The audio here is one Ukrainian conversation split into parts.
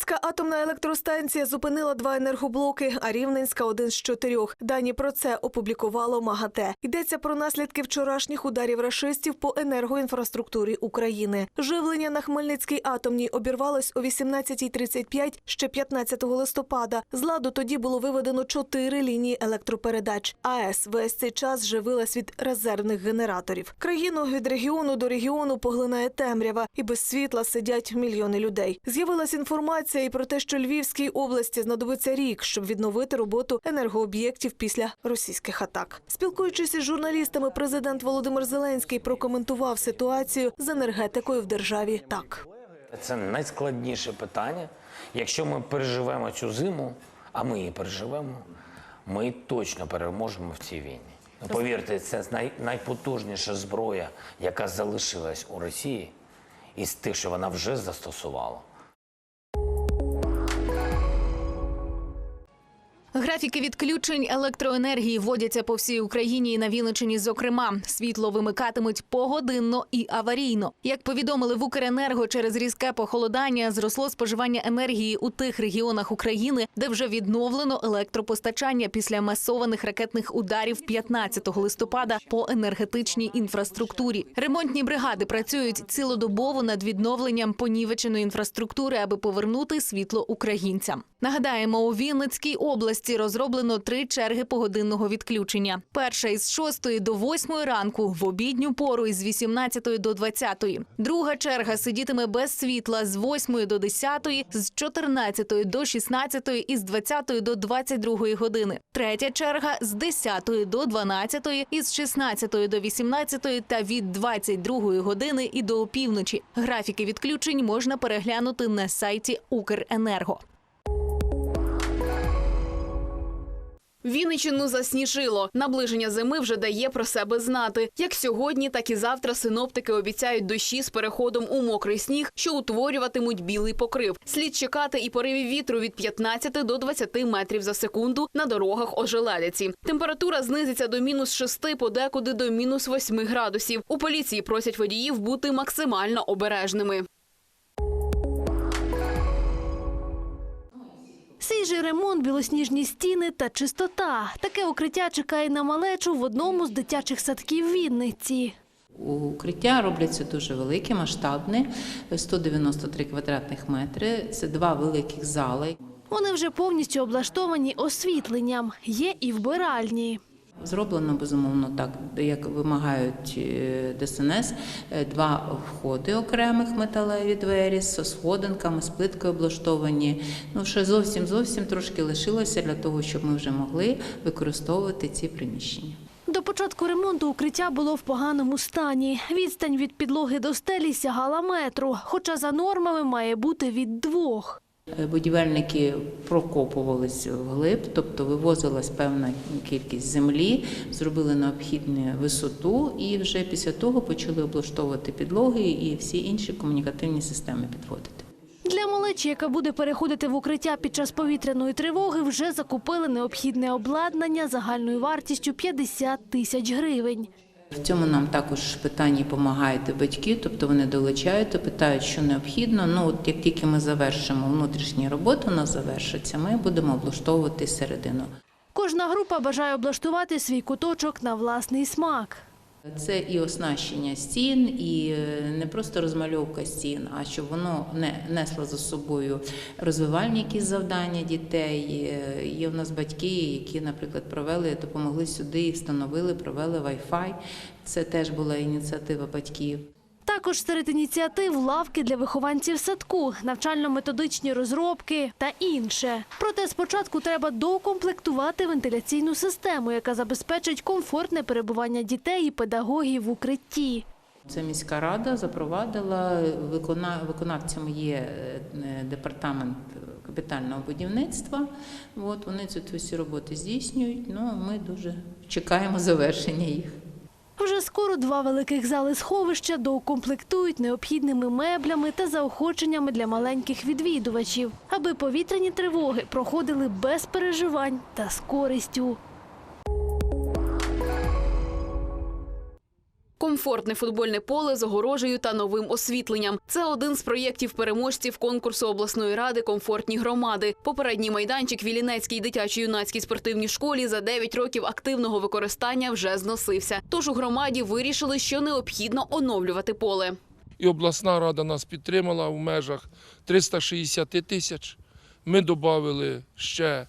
Хмельницька атомна електростанція зупинила два енергоблоки, а Рівненська один з чотирьох. Дані про це опублікувало МАГАТЕ. Йдеться про наслідки вчорашніх ударів рашистів по енергоінфраструктурі України. Живлення на Хмельницькій атомній обірвалось о 18.35 ще 15 листопада. З ладу тоді було виведено чотири лінії електропередач. АЕС весь цей час живилась від резервних генераторів. Країну від регіону до регіону поглинає темрява, і без світла сидять мільйони людей. З'явилась інформація і про те, що Львівській області знадобиться рік, щоб відновити роботу енергооб'єктів після російських атак. Спілкуючись із журналістами, президент Володимир Зеленський прокоментував ситуацію з енергетикою в державі так. Це найскладніше питання. Якщо ми переживемо цю зиму, а ми її переживемо, ми точно переможемо в цій війні. Ну, Повірте, це най, найпотужніша зброя, яка залишилась у Росії, із тих, що вона вже застосувала. Графіки відключень електроенергії вводяться по всій Україні і на Вінниччині. Зокрема, світло вимикатимуть погодинно і аварійно. Як повідомили в Укренерго, через різке похолодання зросло споживання енергії у тих регіонах України, де вже відновлено електропостачання після масованих ракетних ударів 15 листопада по енергетичній інфраструктурі. Ремонтні бригади працюють цілодобово над відновленням понівеченої інфраструктури, аби повернути світло українцям. Нагадаємо, у Вінницькій області розроблено три черги погодинного відключення. Перша із 6 до 8 ранку, в обідню пору із 18 до 20. Друга черга сидітиме без світла з 8 до 10, з 14 до 16 і з 20 до 22 години. Третя черга з 10 до 12, із 16 до 18 та від 22 години і до опівночі. Графіки відключень можна переглянути на сайті Укренерго. Вінничину засніжило. Наближення зими вже дає про себе знати. Як сьогодні, так і завтра синоптики обіцяють дощі з переходом у мокрий сніг, що утворюватимуть білий покрив. Слід чекати і поривів вітру від 15 до 20 метрів за секунду на дорогах ожеледиці. Температура знизиться до мінус 6, подекуди до мінус 8 градусів. У поліції просять водіїв бути максимально обережними. Свіжий ремонт, білосніжні стіни та чистота. Таке укриття чекає на малечу в одному з дитячих садків Вінниці. Укриття робляться дуже велике, масштабне, 193 квадратних метри. Це два великих зали. Вони вже повністю облаштовані освітленням. Є і вбиральні. Зроблено безумовно так, як вимагають е, ДСНС. Е, Два входи окремих металеві двері з сходинками, з плиткою облаштовані. Ну ще зовсім зовсім трошки лишилося для того, щоб ми вже могли використовувати ці приміщення. До початку ремонту укриття було в поганому стані. Відстань від підлоги до стелі сягала метру, хоча за нормами має бути від двох. Е, Будівельники прокопувались вглиб, тобто вивозилась певна кількість землі, зробили необхідну висоту, і вже після того почали облаштовувати підлоги і всі інші комунікативні системи підводити. Для малечі, яка буде переходити в укриття під час повітряної тривоги, вже закупили необхідне обладнання загальною вартістю 50 тисяч гривень. В цьому нам також питанні допомагають батьки, тобто вони долучають, питають, що необхідно. Ну от як тільки ми завершимо внутрішні роботи, у нас завершиться, ми будемо облаштовувати середину. Кожна група бажає облаштувати свій куточок на власний смак. Це і оснащення стін, і е, не просто розмальовка стін, а щоб воно не несло за собою розвивальні якісь завдання дітей. Е, Є в нас батьки, які, наприклад, провели, допомогли сюди встановили, провели Wi-Fi. Це теж була ініціатива батьків. Також серед ініціатив лавки для вихованців садку, навчально-методичні розробки та інше. Проте спочатку треба доукомплектувати вентиляційну систему, яка забезпечить комфортне перебування дітей і педагогів в укритті. Це міська рада запровадила викона- виконавцем є е, департамент капітального будівництва. От вони ці всі роботи здійснюють. Ну ми дуже чекаємо завершення їх. Вже скоро два великих зали сховища доукомплектують необхідними меблями та заохоченнями для маленьких відвідувачів, аби повітряні тривоги проходили без переживань та з користю. Комфортне футбольне поле з огорожею та новим освітленням. Це один з проєктів переможців конкурсу обласної ради Комфортні громади. Попередній майданчик в Вілінецькій дитячо-юнацькій спортивній школі за 9 років активного використання вже зносився. Тож у громаді вирішили, що необхідно оновлювати поле. і обласна рада нас підтримала в межах 360 тисяч. Ми додали ще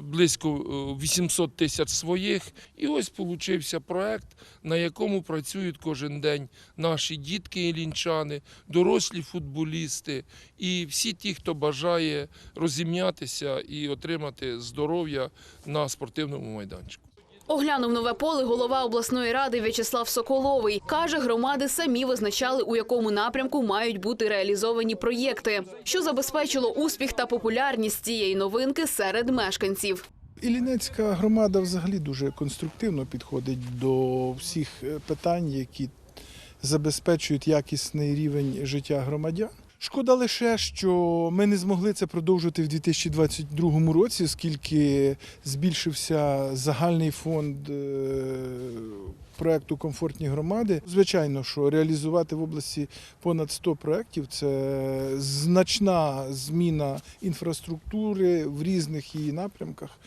близько е, 800 тисяч своїх. І ось получився проект, на якому працюють кожен день наші дітки ілінчани, дорослі футболісти і всі ті, хто бажає розім'ятися і отримати здоров'я на спортивному майданчику. Оглянув нове поле голова обласної ради В'ячеслав Соколовий. Каже, громади самі визначали, у якому напрямку мають бути реалізовані проєкти, що забезпечило успіх та популярність цієї новинки серед мешканців. Іллінецька громада взагалі дуже конструктивно підходить до всіх е, питань, які забезпечують якісний рівень життя громадян. Шкода лише, що ми не змогли це продовжити в 2022 році, оскільки збільшився загальний фонд е, проекту Комфортні громади. Звичайно, що реалізувати в області понад 100 проєктів це значна зміна інфраструктури в різних її напрямках.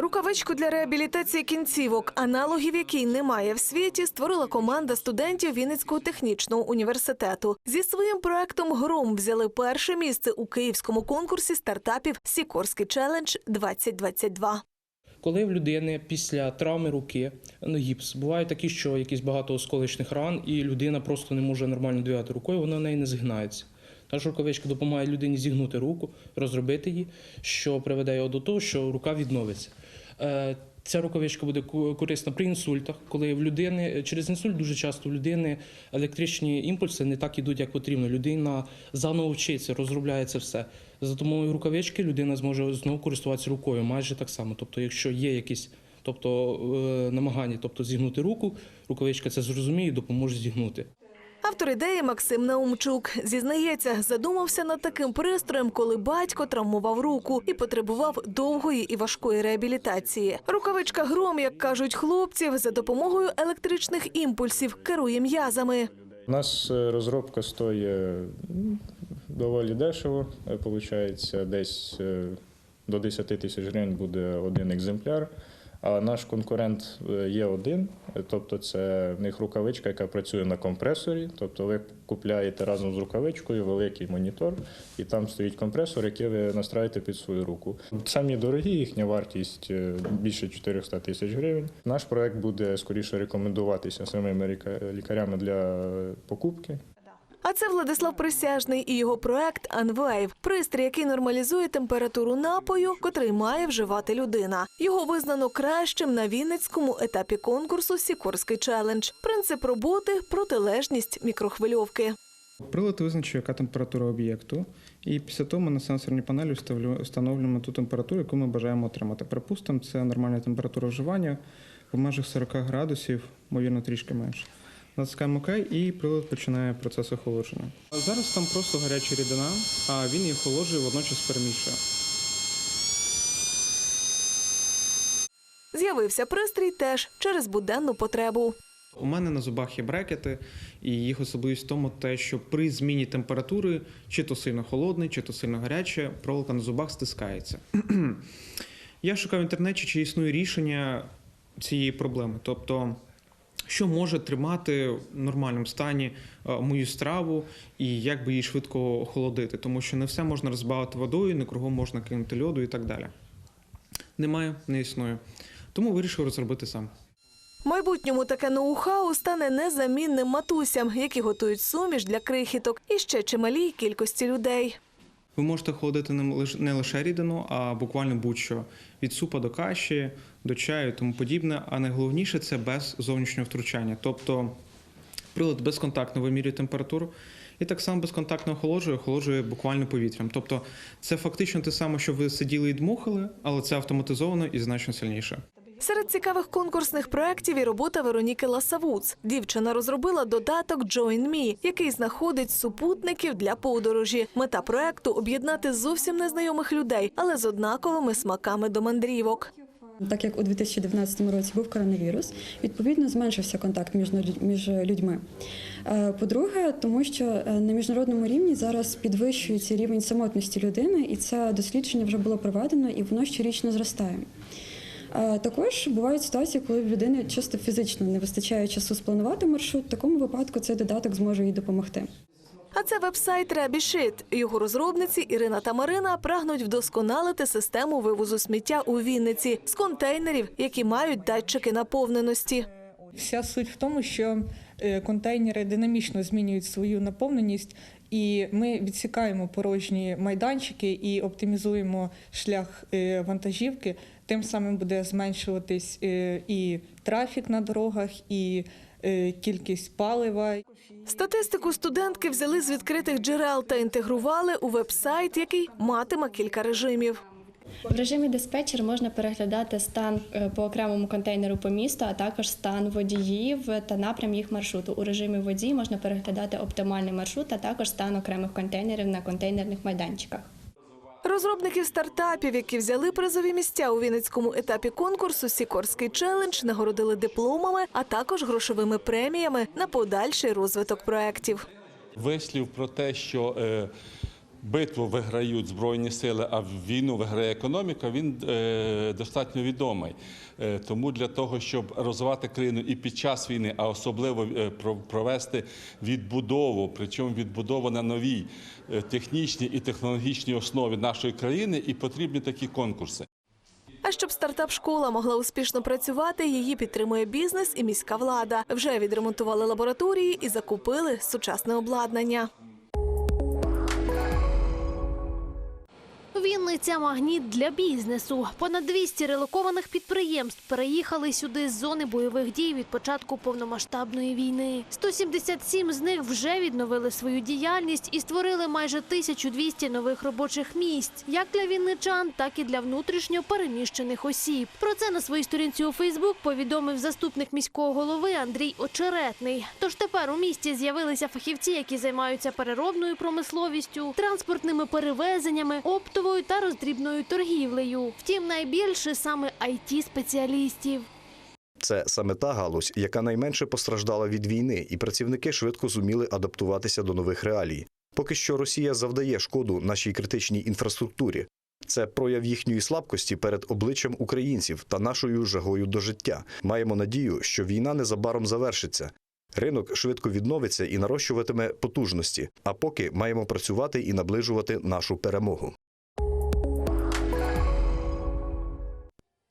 Рукавичку для реабілітації кінцівок, аналогів якій немає в світі, створила команда студентів Вінницького технічного університету. Зі своїм проектом Гром взяли перше місце у київському конкурсі стартапів Сікорський челендж 2022 Коли в людини після травми руки ну, гіпс, буває такі, що якісь багато осколочних ран, і людина просто не може нормально двигати рукою, вона в неї не згинається. Наша рукавичка допомагає людині зігнути руку, розробити її, що приведе його до того, що рука відновиться. Е, Ця рукавичка буде корисна при інсультах, коли в людини через інсульт дуже часто в людини електричні імпульси не так ідуть, як потрібно. Людина заново вчиться, розробляє це все. За допомогою рукавички людина зможе знову користуватися рукою майже так само. Тобто, якщо є якісь тобто, е, намагання, тобто зігнути руку, рукавичка це зрозуміє допоможе зігнути. Автор ідеї Максим Наумчук зізнається, задумався над таким пристроєм, коли батько травмував руку і потребував довгої і важкої реабілітації. Рукавичка гром, як кажуть хлопців, за допомогою електричних імпульсів керує м'язами. У нас е, розробка стоїть доволі дешево. Виходить, десь е, до 10 тисяч гривень буде один екземпляр. А наш конкурент е, є один, тобто це в них рукавичка, яка працює на компресорі. Тобто ви купляєте разом з рукавичкою великий монітор, і там стоїть компресор, який ви настраєте під свою руку. Самі дорогі, їхня вартість е, більше 400 тисяч гривень. Наш проект буде скоріше рекомендуватися самими ліка- лікарями для е, покупки. А це Владислав Присяжний і його проект Анвейв – пристрій, який нормалізує температуру напою, котрий має вживати людина. Його визнано кращим на Вінницькому етапі конкурсу Сікорський челендж. Принцип роботи протилежність мікрохвильовки. Прилад визначує, яка температура об'єкту, і після того ми на сенсорній панелі встановлюємо ту температуру, яку ми бажаємо отримати. Припустимо, це нормальна температура вживання в межах 40 градусів, ймовірно, трішки менше. Натискаємо ОК і прилад починає процес охолодження. Зараз там просто гаряча рідина, а він її охолоджує, водночас перемішує. З'явився пристрій теж через буденну потребу. У мене на зубах є брекети, і їх особливість в тому, те, що при зміні температури, чи то сильно холодний, чи то сильно гаряче, проволока на зубах стискається. Я шукав в інтернеті, чи існує рішення цієї проблеми. Тобто, що може тримати в нормальному стані е, мою страву і як би її швидко охолодити, тому що не все можна розбавити водою, не кругом можна кинути льоду і так далі. Немає, не існує. Тому вирішив розробити сам. В майбутньому таке ноу-хау стане незамінним матусям, які готують суміш для крихіток і ще чималій кількості людей. Ви можете охолодити не лиш- не лише рідину, а буквально будь-що від супа до каші, до чаю тому подібне. А найголовніше це без зовнішнього втручання. Тобто прилад безконтактно вимірює температуру і так само безконтактно охолоджує, охолоджує буквально повітрям. Тобто це фактично те саме, що ви сиділи і дмухали, але це автоматизовано і значно сильніше. Серед цікавих конкурсних проєктів і робота Вероніки Ласавуц. Дівчина розробила додаток Join Me, який знаходить супутників для подорожі. Мета проекту об'єднати зовсім незнайомих людей, але з однаковими смаками до мандрівок. Так як у 2019 році був коронавірус, відповідно зменшився контакт між між людьми. Е, По-друге, тому що е, на міжнародному рівні зараз підвищується рівень самотності людини, і це дослідження вже було проведено, і воно щорічно зростає. Також бувають ситуації, коли в людини чисто фізично не вистачає часу спланувати маршрут. В такому випадку цей додаток зможе їй допомогти. А це вебсайт Ребішит. Його розробниці Ірина та Марина прагнуть вдосконалити систему вивозу сміття у Вінниці з контейнерів, які мають датчики наповненості. Вся суть в тому, що е, контейнери динамічно змінюють свою наповненість, і ми відсікаємо порожні майданчики і оптимізуємо шлях е, вантажівки. Тим самим буде зменшуватись е, і трафік на дорогах, і е, кількість палива. Статистику студентки взяли з відкритих джерел та інтегрували у вебсайт, який матиме кілька режимів. В режимі диспетчер можна переглядати стан е, по окремому контейнеру по місту, а також стан водіїв та напрям їх маршруту. У режимі водій можна переглядати оптимальний маршрут, а також стан окремих контейнерів на контейнерних майданчиках. Розробників стартапів, які взяли призові місця у вінницькому етапі конкурсу Сікорський челендж, нагородили дипломами, а також грошовими преміями на подальший розвиток проєктів. Вислів про те, що е, битву виграють Збройні сили, а війну виграє економіка, він е, достатньо відомий. Е, тому для того, щоб розвивати країну і під час війни, а особливо е, провести відбудову, причому відбудову на новій технічній і технологічній основі нашої країни, і потрібні такі конкурси. А щоб стартап-школа могла успішно працювати, її підтримує бізнес і міська влада. Вже відремонтували лабораторії і закупили сучасне обладнання. Вінниця магніт для бізнесу. Понад 200 релокованих підприємств переїхали сюди з зони бойових дій від початку повномасштабної війни. 177 з них вже відновили свою діяльність і створили майже 1200 нових робочих місць, як для вінничан, так і для внутрішньо переміщених осіб. Про це на своїй сторінці у Фейсбук повідомив заступник міського голови Андрій Очеретний. Тож тепер у місті з'явилися фахівці, які займаються переробною промисловістю, транспортними перевезеннями, оптовою та роздрібною торгівлею. Втім, найбільше саме it спеціалістів. Це саме та галузь, яка найменше постраждала від війни, і працівники швидко зуміли адаптуватися до нових реалій. Поки що Росія завдає шкоду нашій критичній інфраструктурі. Це прояв їхньої слабкості перед обличчям українців та нашою жагою до життя. Маємо надію, що війна незабаром завершиться. Ринок швидко відновиться і нарощуватиме потужності. А поки маємо працювати і наближувати нашу перемогу.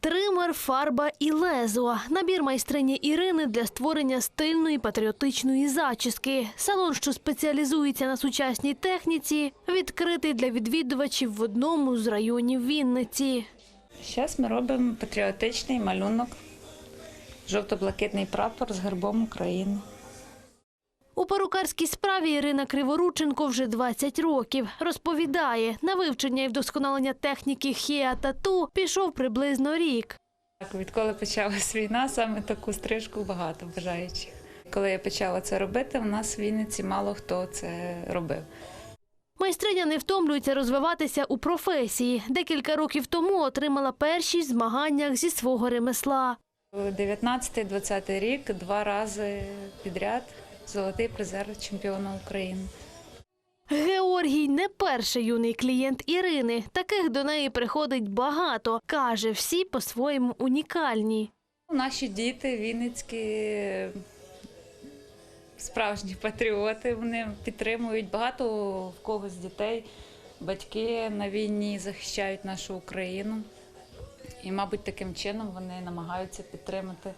Тример, фарба і лезо. Набір майстрині Ірини для створення стильної патріотичної зачіски. Салон, що спеціалізується на сучасній техніці, відкритий для відвідувачів в одному з районів Вінниці. Зараз ми робимо патріотичний малюнок, жовто-блакитний прапор з гербом України. У перукарській справі Ірина Криворученко вже 20 років. Розповідає, на вивчення і вдосконалення техніки хеа тату пішов приблизно рік. Так, відколи почалась війна, саме таку стрижку багато бажаючих. Коли я почала це робити, у нас в Вінниці мало хто це робив. Майстриня не втомлюється розвиватися у професії. Декілька років тому отримала першість в змаганнях зі свого ремесла. 19-20 рік два рази підряд золотий призер чемпіона України. Георгій не перший юний клієнт Ірини. Таких до неї приходить багато. Каже, всі по-своєму унікальні. Наші діти вінницькі справжні патріоти. Вони підтримують багато в кого з дітей. Батьки на війні захищають нашу Україну. І, мабуть, таким чином вони намагаються підтримати.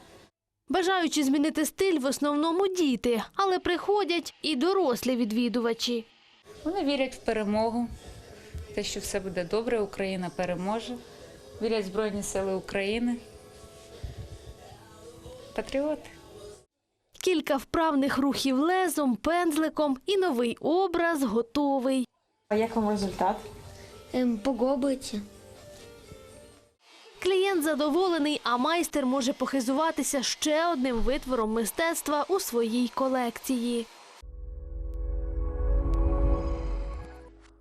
Бажаючи змінити стиль, в основному діти, але приходять і дорослі відвідувачі. Вони вірять в перемогу, те, що все буде добре, Україна переможе. Вірять в Збройні Сили України. Патріоти. Кілька вправних рухів лезом, пензликом і новий образ готовий. А як вам результат? Подобається. Клієнт задоволений, а майстер може похизуватися ще одним витвором мистецтва у своїй колекції.